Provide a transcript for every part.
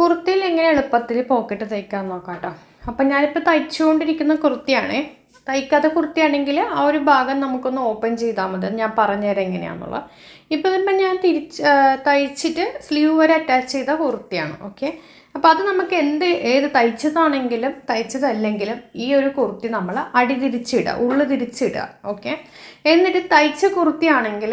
കുർത്തിയിൽ എങ്ങനെ എളുപ്പത്തിൽ പോക്കറ്റ് തയ്ക്കാൻ നോക്കാം കേട്ടോ അപ്പം ഞാനിപ്പോൾ തയ്ച്ചുകൊണ്ടിരിക്കുന്ന കുർത്തിയാണ്. തയ്ക്കാത്ത കുർത്തിയാണെങ്കിൽ ആ ഒരു ഭാഗം നമുക്കൊന്ന് ഓപ്പൺ ചെയ്താൽ മതി. ഞാൻ പറഞ്ഞുതരാം എങ്ങനെയാണെന്നുള്ളത് ഇപ്പോൾ ഇപ്പം ഞാൻ തിരിച്ച് തയ്ച്ചിട്ട് സ്ലീവ് വരെ അറ്റാച്ച് ചെയ്ത കുർത്തിയാണ്. ഓക്കെ അപ്പോൾ അത് നമുക്ക് എന്ത് ഏത് തയ്ച്ചതാണെങ്കിലും തയ്ച്ചതല്ലെങ്കിലും ഈ ഒരു കുർത്തി നമ്മൾ അടി തിരിച്ചിടുക ഉള്ളു തിരിച്ചിടുക ഓക്കെ എന്നിട്ട് തയ്ച്ച കുർത്തിയാണെങ്കിൽ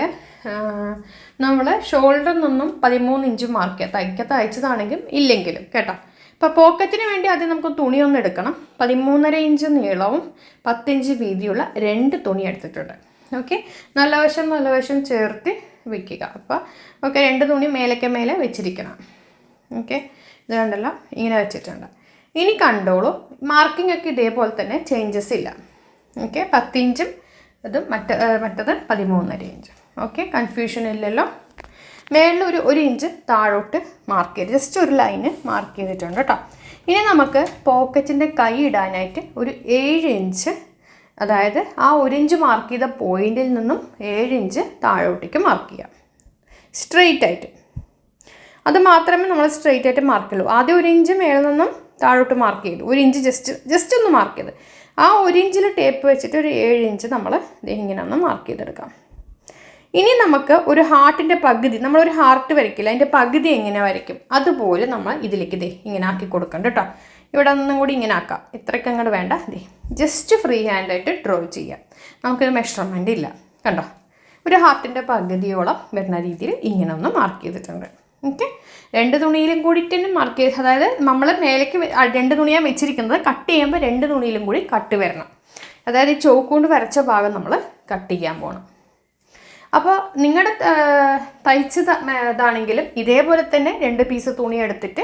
നമ്മൾ ഷോൾഡറിൽ നിന്നും പതിമൂന്ന് ഇഞ്ച് മാർക്ക് ചെയ്യുക തയ്ക്ക തയ്ച്ചതാണെങ്കിലും ഇല്ലെങ്കിലും കേട്ടോ? ഇപ്പോൾ പോക്കറ്റിന് വേണ്ടി ആദ്യം നമുക്ക് തുണി ഒന്ന് എടുക്കണം. പതിമൂന്നര ഇഞ്ച് നീളവും പത്തിഞ്ച് വീതിയുള്ള രണ്ട് തുണി എടുത്തിട്ടുണ്ട് ഓക്കെ നല്ല വശം നല്ല വശം ചേർത്ത് വെക്കുക. അപ്പോൾ ഓക്കെ രണ്ട് തുണി മേലേക്ക് മേലെ വെച്ചിരിക്കണം ഓക്കെ ഇത് കണ്ടല്ലോ ഇങ്ങനെ വെച്ചിട്ടുണ്ട്. ഇനി കണ്ടോളൂ മാർക്കിംഗ് ഒക്കെ ഇതേപോലെ തന്നെ ചേഞ്ചസ് ഇല്ല. ഓക്കെ പത്തിഞ്ചും ഇതും മറ്റ മറ്റത് പതിമൂന്നര ഇഞ്ച്. ഓക്കെ കൺഫ്യൂഷൻ ഇല്ലല്ലോ. മേളിൽ ഒരു ഒരു ഇഞ്ച് താഴോട്ട് മാർക്ക് ചെയ്ത് ജസ്റ്റ് ഒരു ലൈന് മാർക്ക് ചെയ്തിട്ടുണ്ട് കേട്ടോ ഇനി നമുക്ക് പോക്കറ്റിന്റെ കൈ ഇടാനായിട്ട് ഒരു ഏഴ് ഇഞ്ച് അതായത് ആ ഒരു ഇഞ്ച് മാർക്ക് ചെയ്ത പോയിന്റിൽ നിന്നും ഏഴ് ഇഞ്ച് താഴോട്ടേക്ക് മാർക്ക് ചെയ്യാം. സ്ട്രെയിറ്റ് ആയിട്ട്. അത് മാത്രമേ നമ്മൾ സ്ട്രെയിറ്റ് ആയിട്ട് മാർക്ക് ചെയ്യുള്ളൂ. ആദ്യം ഒരു ഇഞ്ച് മേളിൽ നിന്നും താഴോട്ട് മാർക്ക് ചെയ്തു. ഒരു ഇഞ്ച് ജസ്റ്റ് ജസ്റ്റ് ഒന്ന് മാർക്ക് ചെയ്ത്. ആ ഒരു ഇഞ്ചിൽ ടേപ്പ് വെച്ചിട്ട് ഒരു ഏഴ് ഇഞ്ച് നമ്മൾ ഇങ്ങനെ ഒന്ന് മാർക്ക് ചെയ്തെടുക്കാം. ഇനി നമുക്ക് ഒരു ഹാർട്ടിന്റെ പകുതി നമ്മളൊരു ഹാർട്ട് വരയ്ക്കില്ല അതിന്റെ പകുതി എങ്ങനെ വരയ്ക്കും? അതുപോലെ നമ്മൾ ഇതിലേക്ക് ദേ ഇങ്ങനെ ആക്കി കൊടുക്കണം കേട്ടോ. ഇവിടെ ഒന്നും കൂടി ഇങ്ങനെ ആക്കാം. ഇത്രയ്ക്ക് അങ്ങോട്ട് വേണ്ട. ദേ ജസ്റ്റ് ഫ്രീ ഹാൻഡായിട്ട് ഡ്രോ ചെയ്യാം. നമുക്കൊരു മെഷർമെന്റ് ഇല്ല. കണ്ടോ? ഒരു ഹാർട്ടിന്റെ പകുതിയോളം വരുന്ന രീതിയിൽ ഇങ്ങനെ ഒന്ന് മാർക്ക് ചെയ്തിട്ടുണ്ട്. ഓക്കെ. രണ്ട് തുണിയിലും കൂടിയിട്ടും മാർക്ക് ചെയ്ത് അതായത് നമ്മൾ മേലേക്ക് രണ്ട് തുണിയാണ് വെച്ചിരിക്കുന്നത്. കട്ട് ചെയ്യുമ്പോൾ രണ്ട് തുണിയിലും കൂടി കട്ട് വരണം. അതായത് ഈ ചോക്ക് കൊണ്ട് വരച്ച ഭാഗം നമ്മൾ കട്ട് ചെയ്യാൻ പോകണം അപ്പോൾ നിങ്ങളുടെ തയ്ച്ച ഇതാണെങ്കിലും ഇതേപോലെ തന്നെ രണ്ട് പീസ് തുണി എടുത്തിട്ട്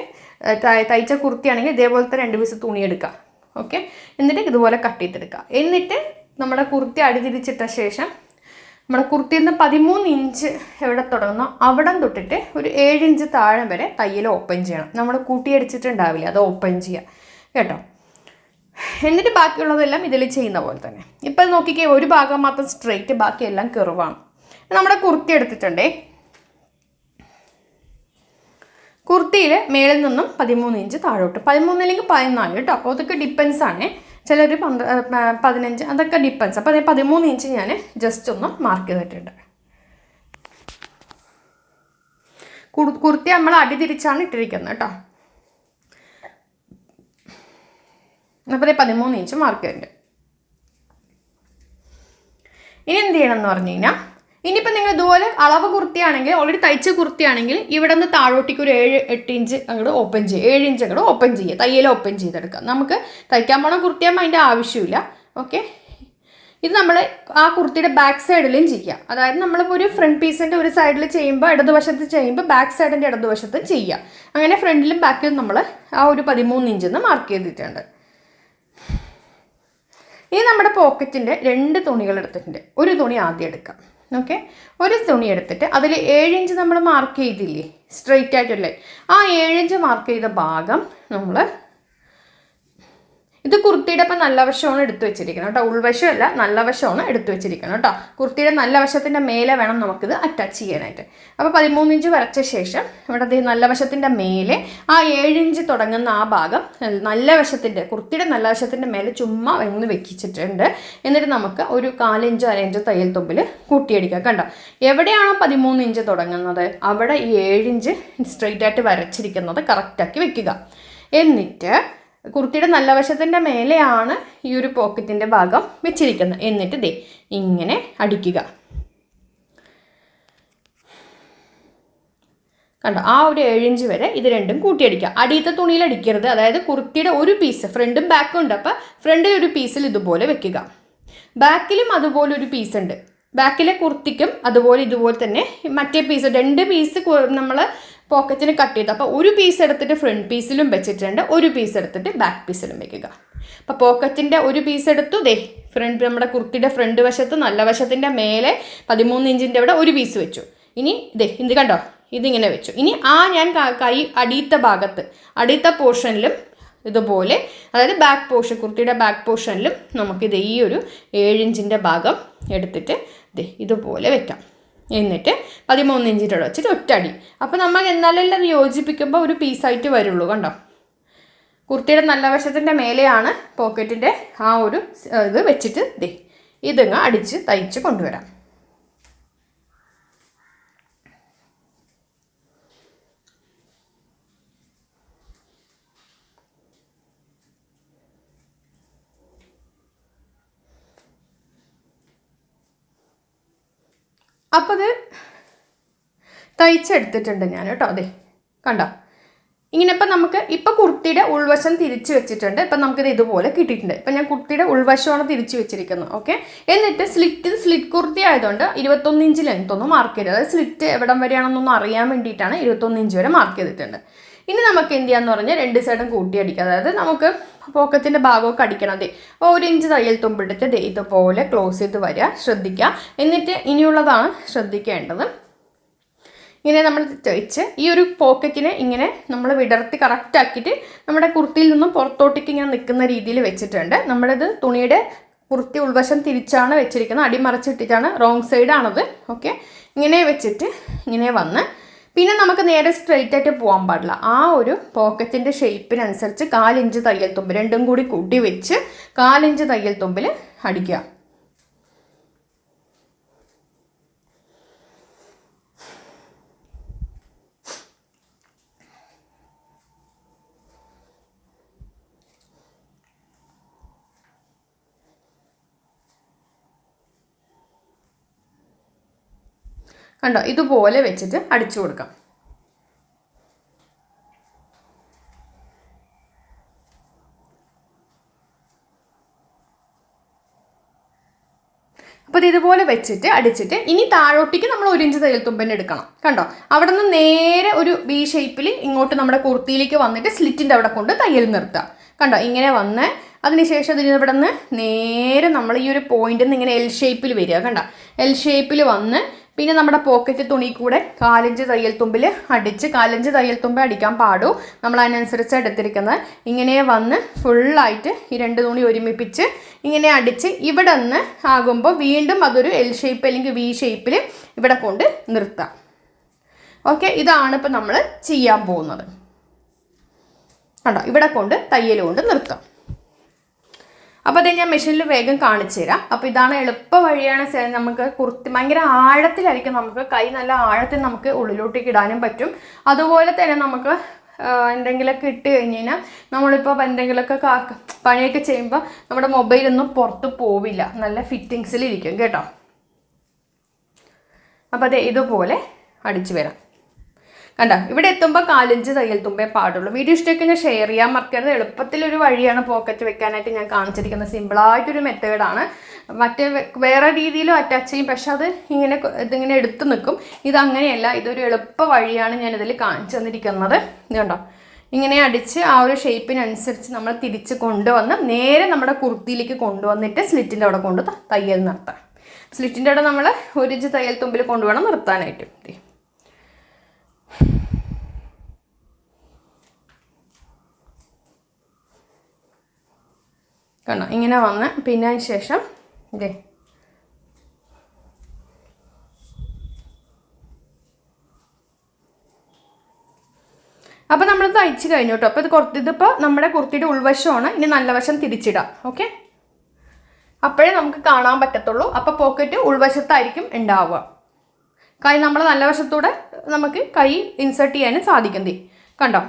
തയ്ച്ച കുർത്തിയാണെങ്കിൽ ഇതേപോലത്തെ രണ്ട് പീസ് തുണി എടുക്കുക ഓക്കെ. എന്നിട്ട് ഇതുപോലെ കട്ട് ചെയ്തെടുക്കുക എന്നിട്ട് നമ്മുടെ കുർത്തി അടിതിരിച്ചിട്ട ശേഷം നമ്മുടെ കുർത്തിയിൽ നിന്ന് പതിമൂന്ന് ഇഞ്ച് എവിടെ തുടങ്ങുന്നോ അവിടം തൊട്ടിട്ട് ഒരു ഏഴ് ഇഞ്ച് താഴെ വരെ തയ്യൽ ഓപ്പൺ ചെയ്യണം. നമ്മൾ കൂട്ടിയടിച്ചിട്ടുണ്ടാവില്ല അത് ഓപ്പൺ ചെയ്യുക കേട്ടോ? എന്നിട്ട് ബാക്കിയുള്ളതെല്ലാം ഇതിൽ ചെയ്യുന്ന പോലെ തന്നെ. ഇപ്പം നോക്കിക്കേ ഒരു ഭാഗം മാത്രം സ്ട്രെയിറ്റ് ബാക്കിയെല്ലാം കെറുവാണ് നമ്മുടെ കുർത്തി എടുത്തിട്ടുണ്ടേ. കുർത്തിയിൽ മേളിൽ നിന്നും പതിമൂന്ന് ഇഞ്ച് താഴോട്ട്. പതിമൂന്നില്ലെങ്കിൽ പതിനാല് കേട്ടോ? അപ്പോൾ അതൊക്കെ ഡിപ്പെൻസ് ചിലർ പന്ത്ര പതിനഞ്ച് അതൊക്കെ ഡിപ്പെൻസ് അപ്പോൾ അതേ പതിമൂന്ന് ഇഞ്ച് ഞാൻ ജസ്റ്റ് ഒന്ന് മാർക്ക് ചെയ്തിട്ടുണ്ട്. കുർ- കുർത്തി നമ്മൾ അടി തിരിച്ചാണ് ഇട്ടിരിക്കുന്നത് കേട്ടോ. അപ്പോൾ അതേ പതിമൂന്ന് ഇഞ്ച് മാർക്ക് ചെയ്തിട്ടുണ്ട്. ഇനി എന്ത് ചെയ്യണം എന്ന് പറഞ്ഞു കഴിഞ്ഞാൽ ഇനിയിപ്പോൾ നിങ്ങൾ ഇതുപോലെ അളവ് കുർത്തിയാണെങ്കിൽ ഓൾറെഡി തയ്ച്ച കുർത്തിയാണെങ്കിൽ ഇവിടെ നിന്ന് താഴോട്ടേക്ക് ഒരു ഏഴ് എട്ട് ഇഞ്ച് അങ്ങോട്ട് ഓപ്പൺ ചെയ്യുക ഏഴ് ഇഞ്ച് അങ്ങോട്ട് ഓപ്പൺ ചെയ്യുക തയ്യൽ ഓപ്പൺ ചെയ്തെടുക്കാം. നമുക്ക് തയ്ക്കാൻ പോണ കുർത്തിയാകുമ്പോൾ അതിന്റെ ആവശ്യമില്ല. ഓക്കെ ഇത് നമ്മൾ ആ കുർത്തിയുടെ ബാക്ക് സൈഡിലും ചെയ്യാം. അതായത് നമ്മളിപ്പോൾ ഒരു ഫ്രണ്ട് പീസിന്റെ ഒരു സൈഡിൽ ചെയ്യുമ്പോൾ ഇടതുവശത്ത് ചെയ്യുമ്പോൾ ബാക്ക് സൈഡിന്റെ ഇടതുവശത്ത് ചെയ്യാം. അങ്ങനെ ഫ്രണ്ടിലും ബാക്കിലും നമ്മൾ ആ ഒരു പതിമൂന്ന് ഇഞ്ചെന്ന് മാർക്ക് ചെയ്തിട്ടുണ്ട്. ഇനി നമ്മുടെ പോക്കറ്റിന്റെ രണ്ട് തുണികൾ എടുത്തിട്ടുണ്ട്. ഒരു തുണി ആദ്യം എടുക്കാം. ഓക്കെ ഒരു തുണി എടുത്തിട്ട് അതിൽ ഏഴിഞ്ച് നമ്മൾ മാർക്ക് ചെയ്തില്ലേ? സ്ട്രെയിറ്റ് ആയിട്ടുള്ള. ആ ഏഴിഞ്ച് മാർക്ക് ചെയ്ത ഭാഗം നമ്മൾ ഇത് കുർത്തിയുടെ ഇപ്പം നല്ല വശമാണ് എടുത്തു വെച്ചിരിക്കുന്നത് കേട്ടോ. ഉൾവശമല്ല നല്ല വശമാണ് എടുത്തു വെച്ചിരിക്കുന്നത് കേട്ടോ. കുർത്തിയുടെ നല്ല വശത്തിന്റെ മേലെ വേണം നമുക്കിത് അറ്റാച്ച് ചെയ്യാനായിട്ട്. അപ്പോൾ പതിമൂന്ന് ഇഞ്ച് വരച്ച ശേഷം ഇവിടെ നല്ല വശത്തിന്റെ മേലെ ആ ഏഴിഞ്ച് തുടങ്ങുന്ന ആ ഭാഗം നല്ല വശത്തിന്റെ കുർത്തിയുടെ നല്ല വശത്തിന്റെ മേലെ ചുമ്മാ ഒന്ന് വെക്കിച്ചിട്ടുണ്ട്. എന്നിട്ട് നമുക്ക് ഒരു കാലിഞ്ചോ അരയിഞ്ചോ തയ്യൽ തുമ്പിൽ കൂട്ടിയടിക്കാം കണ്ടോ. എവിടെയാണോ പതിമൂന്ന് ഇഞ്ച് തുടങ്ങുന്നത് അവിടെ ഏഴിഞ്ച് സ്ട്രെയിറ്റ് ആയിട്ട് വരച്ചിരിക്കുന്നത് കറക്റ്റാക്കി വെക്കുക. എന്നിട്ട് കുർത്തിയുടെ നല്ല വശത്തിന്റെ മേലെയാണ് ഈ ഒരു പോക്കറ്റിന്റെ ഭാഗം വെച്ചിരിക്കുന്നത്. എന്നിട്ട് ദേ ഇങ്ങനെ അടിക്കുക. കണ്ടോ ആ ഒരു ഏഴിഞ്ച് വരെ ഇത് രണ്ടും കൂട്ടിയടിക്കുക. അടിയത്തെ തുണിയിൽ അടിക്കരുത്. അതായത് കുർത്തിയുടെ ഒരു പീസ് ഫ്രണ്ടും ബാക്കും ഉണ്ട്. അപ്പോൾ ഫ്രണ്ടിൽ ഒരു പീസിൽ ഇതുപോലെ വെക്കുക. ബാക്കിലും അതുപോലെ ഒരു പീസ് ഉണ്ട്. ബാക്കിലെ കുർത്തിക്കും അതുപോലെ ഇതുപോലെ തന്നെ മറ്റേ പീസ് രണ്ട് പീസ് നമ്മൾ പോക്കറ്റിന് കട്ട് ചെയ്ത്. അപ്പോൾ ഒരു പീസ് എടുത്തിട്ട് ഫ്രണ്ട് പീസിലും വെച്ചിട്ടുണ്ട്. ഒരു പീസ് എടുത്തിട്ട് ബാക്ക് പീസിലും വെക്കുക. അപ്പോൾ പോക്കറ്റിന്റെ ഒരു പീസ് എടുത്തു. ദേ ഫ്രണ്ട് നമ്മുടെ കുർത്തിയുടെ ഫ്രണ്ട് വശത്ത് നല്ല വശത്തിന്റെ മേലെ പതിമൂന്ന് ഇഞ്ചിന്റെ അവിടെ ഒരു പീസ് വെച്ചു. ഇനി ദേ ഇത് കണ്ടോ? ഇതിങ്ങനെ വെച്ചു. ഇനി ആ ഞാൻ ക- അടിയത്തെ ഭാഗത്ത് അടിയത്തെ പോർഷനിലും ഇതുപോലെ അതായത് ബാക്ക് പോർഷൻ കുർത്തിയുടെ ബാക്ക് പോർഷനിലും നമുക്കിത് ഈ ഒരു ഏഴിഞ്ചിന്റെ ഭാഗം എടുത്തിട്ട് ഇതുപോലെ വെക്കാം. എന്നിട്ട് പതിമൂന്ന് അവിടെ വെച്ചിട്ട് ഒറ്റടി അപ്പോൾ നമ്മൾ എന്നാലെല്ലാം അത് യോജിപ്പിക്കുമ്പോൾ ഒരു പീസായിട്ട് വരുള്ളൂ കണ്ടോ? കുർത്തിയുടെ നല്ല വശത്തിന്റെ മേലെയാണ് പോക്കറ്റിന്റെ ആ ഒരു ഇത് വെച്ചിട്ട് ദേ ഇതങ്ങ് അടിച്ച് തയ്ച്ച് കൊണ്ടുവരാം. അപ്പോൾ അത് തയ്ച്ചെടുത്തിട്ടുണ്ട് ഞാൻ കേട്ടോ അതെ. കണ്ടോ? ഇങ്ങനെ ഇപ്പം നമുക്ക് ഇപ്പം കുർത്തിയുടെ ഉൾവശം തിരിച്ച് വെച്ചിട്ടുണ്ട്. ഇപ്പം നമുക്കിത് ഇതുപോലെ കിട്ടിയിട്ടുണ്ട്. ഇപ്പം ഞാൻ കുർത്തിയുടെ ഉൾവശമാണ് തിരിച്ച് വെച്ചിരിക്കുന്നത്. ഓക്കെ? എന്നിട്ട് സ്ലിറ്റ് സ്ലിറ്റ് കുർത്തി ആയതുകൊണ്ട് ഇരുപത്തൊന്ന് ഇഞ്ച് ലെങ്ത് ഒന്ന് മാർക്ക് ചെയ്തത് അതായത് സ്ലിറ്റ് എവിടം വരെയാണെന്നൊന്ന് അറിയാൻ വേണ്ടിയിട്ടാണ് ഇരുപത്തൊന്ന് ഇഞ്ച് വരെ മാർക്ക് ചെയ്തിട്ടുണ്ട്. ഇനി നമുക്ക് എന്ത് ചെയ്യാന്ന് പറഞ്ഞാൽ രണ്ട് സൈഡും കൂട്ടി അടിക്കുക. അതായത് നമുക്ക് പോക്കത്തിന്റെ ഭാഗമൊക്കെ അടിക്കണം അതെ. ഒരു ഇഞ്ച് തയ്യൽ തുമ്പെടുത്ത് ദേ ഇതുപോലെ ക്ലോസ് ചെയ്ത് വരിക. ശ്രദ്ധിക്കുക. എന്നിട്ട് ഇനിയുള്ളതാണ് ശ്രദ്ധിക്കേണ്ടത്. ഇങ്ങനെ നമ്മൾ തയ്ച്ച് ഈ ഒരു പോക്കറ്റിനെ ഇങ്ങനെ നമ്മൾ വിടർത്തി കറക്റ്റാക്കിയിട്ട് നമ്മുടെ കുർത്തിയിൽ നിന്നും പുറത്തോട്ടേക്ക് ഇങ്ങനെ നിൽക്കുന്ന രീതിയിൽ വെച്ചിട്ടുണ്ട്. നമ്മളിത് തുണിയുടെ കുർത്തി ഉൾവശം തിരിച്ചാണ് വെച്ചിരിക്കുന്നത്. അടിമറച്ചിട്ടിട്ടാണ്. റോങ് സൈഡാണത് ഓക്കെ ഇങ്ങനെ വെച്ചിട്ട് ഇങ്ങനെ വന്ന് പിന്നെ നമുക്ക് നേരെ സ്ട്രെയിറ്റ് ആയിട്ട് പോകാൻ പാടില്ല. ആ ഒരു പോക്കറ്റിന്റെ ഷേപ്പിനനുസരിച്ച് കാലിഞ്ച് തയ്യൽ തുമ്പ് രണ്ടും കൂടി കൂട്ടി വെച്ച് കാലിഞ്ച് തയ്യൽ തുമ്പിൽ അടിക്കുക. കണ്ടോ? ഇതുപോലെ വെച്ചിട്ട് അടിച്ചു കൊടുക്കാം. അപ്പോൾ ഇത് ഇതുപോലെ വെച്ചിട്ട് അടിച്ചിട്ട് ഇനി താഴോട്ടേക്ക് നമ്മൾ ഒരു ഇഞ്ച് തയ്യൽ തുമ്പന്നെ എടുക്കണം. കണ്ടോ? അവിടെ നിന്ന് നേരെ ഒരു ബി ഷേപ്പിൽ ഇങ്ങോട്ട് നമ്മുടെ കുർത്തിയിലേക്ക് വന്നിട്ട് സ്ലിറ്റിന്റെ അവിടെ കൊണ്ട് തയ്യൽ നിർത്തുക കണ്ടോ? ഇങ്ങനെ വന്ന് അതിനുശേഷം ഇതിന് ഇവിടെ നിന്ന് നേരെ നമ്മൾ ഈ ഒരു പോയിന്റിൽ നിന്ന് ഇങ്ങനെ എൽ ഷേപ്പിൽ വരിക. കണ്ടോ? എൽ ഷേപ്പിൽ വന്ന് പിന്നെ നമ്മുടെ പോക്കറ്റ് തുണി കൂടെ കാലഞ്ച് തയ്യൽ തുമ്പിൽ അടിച്ച് കാലഞ്ച് തയ്യൽ തുമ്പ് അടിക്കാൻ പാടൂ. നമ്മൾ അതിനനുസരിച്ച് എടുത്തിരിക്കുന്നത്. ഇങ്ങനെ വന്ന് ഫുള്ളായിട്ട് ഈ രണ്ട് തുണി ഒരുമിപ്പിച്ച് ഇങ്ങനെ അടിച്ച് ഇവിടെ നിന്ന് ആകുമ്പോൾ വീണ്ടും അതൊരു എൽ ഷേപ്പ് അല്ലെങ്കിൽ വി ഷേപ്പിൽ ഇവിടെ കൊണ്ട് നിർത്താം. ഓക്കെ ഇതാണ് ഇപ്പം നമ്മൾ ചെയ്യാൻ പോകുന്നത്. കണ്ടോ? ഇവിടെ കൊണ്ട് തയ്യൽ കൊണ്ട് നിർത്താം. അപ്പോൾ അത് ഞാൻ മെഷീനിൽ വേഗം കാണിച്ചു തരാം. അപ്പോൾ ഇതാണ് എളുപ്പ വഴിയാണ് നമുക്ക് കുർത്തി ഭയങ്കര ആഴത്തിലായിരിക്കും നമുക്ക് കൈ നല്ല ആഴത്തിൽ നമുക്ക് ഉള്ളിലോട്ടേക്ക് ഇടാനും പറ്റും. അതുപോലെ തന്നെ നമുക്ക് എന്തെങ്കിലുമൊക്കെ ഇട്ട് കഴിഞ്ഞ് കഴിഞ്ഞാൽ നമ്മളിപ്പോൾ എന്തെങ്കിലുമൊക്കെ പണിയൊക്കെ ചെയ്യുമ്പോൾ നമ്മുടെ മൊബൈലൊന്നും പുറത്ത് പോവില്ല. നല്ല ഫിറ്റിങ്സിലിരിക്കും കേട്ടോ. അപ്പോൾ അതെ ഇതുപോലെ അടിച്ചു വരാം. കണ്ടോ? ഇവിടെ എത്തുമ്പോൾ കാലഞ്ച് തയ്യൽ തുമ്പേ പാടുള്ളൂ. വീഡിയോ ഇഷ്ടമൊക്കെ ഷെയർ ചെയ്യാൻ മറക്കരുത്. എളുപ്പത്തിലൊരു വഴിയാണ് പോക്കറ്റ് വെക്കാനായിട്ട് ഞാൻ കാണിച്ചിരിക്കുന്നത്. സിമ്പിളായിട്ടൊരു മെത്തേഡാണ്. മറ്റേ വേറെ രീതിയിലും അറ്റാച്ച് ചെയ്യും. പക്ഷെ അത് ഇങ്ങനെ ഇതിങ്ങനെ എടുത്തു നിൽക്കും. ഇതങ്ങനെയല്ല ഇതൊരു എളുപ്പ വഴിയാണ് ഞാൻ ഞാനിതിൽ കാണിച്ചു തന്നിരിക്കുന്നത്. ഇതുണ്ടോ ഇങ്ങനെ അടിച്ച് ആ ഒരു ഷേപ്പിനനുസരിച്ച് നമ്മൾ തിരിച്ച് കൊണ്ടുവന്ന് നേരെ നമ്മുടെ കുർത്തിയിലേക്ക് കൊണ്ടുവന്നിട്ട് സ്ലിറ്റിന്റെ അവിടെ കൊണ്ട് തയ്യൽ നിർത്താം. സ്ലിറ്റിന്റെ അവിടെ നമ്മൾ ഒരു ഇഞ്ച് തയ്യൽ തുമ്പിൽ കൊണ്ടുവേണം നിർത്താനായിട്ട്. കണ്ടോ? ഇങ്ങനെ വന്ന് പിന്നെ അതിന് ശേഷം ഇതേ അപ്പോൾ നമ്മൾ തയ്ച്ച് കഴിഞ്ഞു കേട്ടോ അപ്പോൾ ഇത് കുറച്ച് ഇതിപ്പോൾ നമ്മുടെ കുർത്തിയുടെ ഉൾവശമാണ്. ഇനി നല്ല വശം തിരിച്ചിടാം. ഓക്കെ? അപ്പോഴേ നമുക്ക് കാണാൻ പറ്റത്തുള്ളൂ. അപ്പോൾ പോക്കറ്റ് ഉൾവശത്തായിരിക്കും ഉണ്ടാവുക. കൈ നമ്മൾ നല്ല വശത്തൂടെ നമുക്ക് കൈ ഇൻസേർട്ട് ചെയ്യാനും സാധിക്കും കണ്ടോ?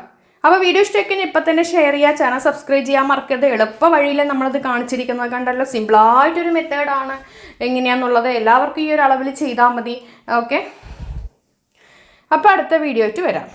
അപ്പോൾ വീഡിയോ ഇഷ്ടമൊക്കെ ഇപ്പം തന്നെ ഷെയർ ചെയ്യുക. ചാനൽ സബ്സ്ക്രൈബ് ചെയ്യാൻ മറക്കരുത്. എളുപ്പ വഴിയിൽ നമ്മളത് കാണിച്ചിരിക്കുന്നത് കണ്ടല്ലോ. സിമ്പിളായിട്ടൊരു മെത്തേഡാണ് എങ്ങനെയാണെന്നുള്ളത് എല്ലാവർക്കും ഈ ഒരു അളവിൽ ചെയ്താൽ മതി. ഓക്കെ അപ്പോൾ അടുത്ത വീഡിയോ ആയിട്ട് വരാം.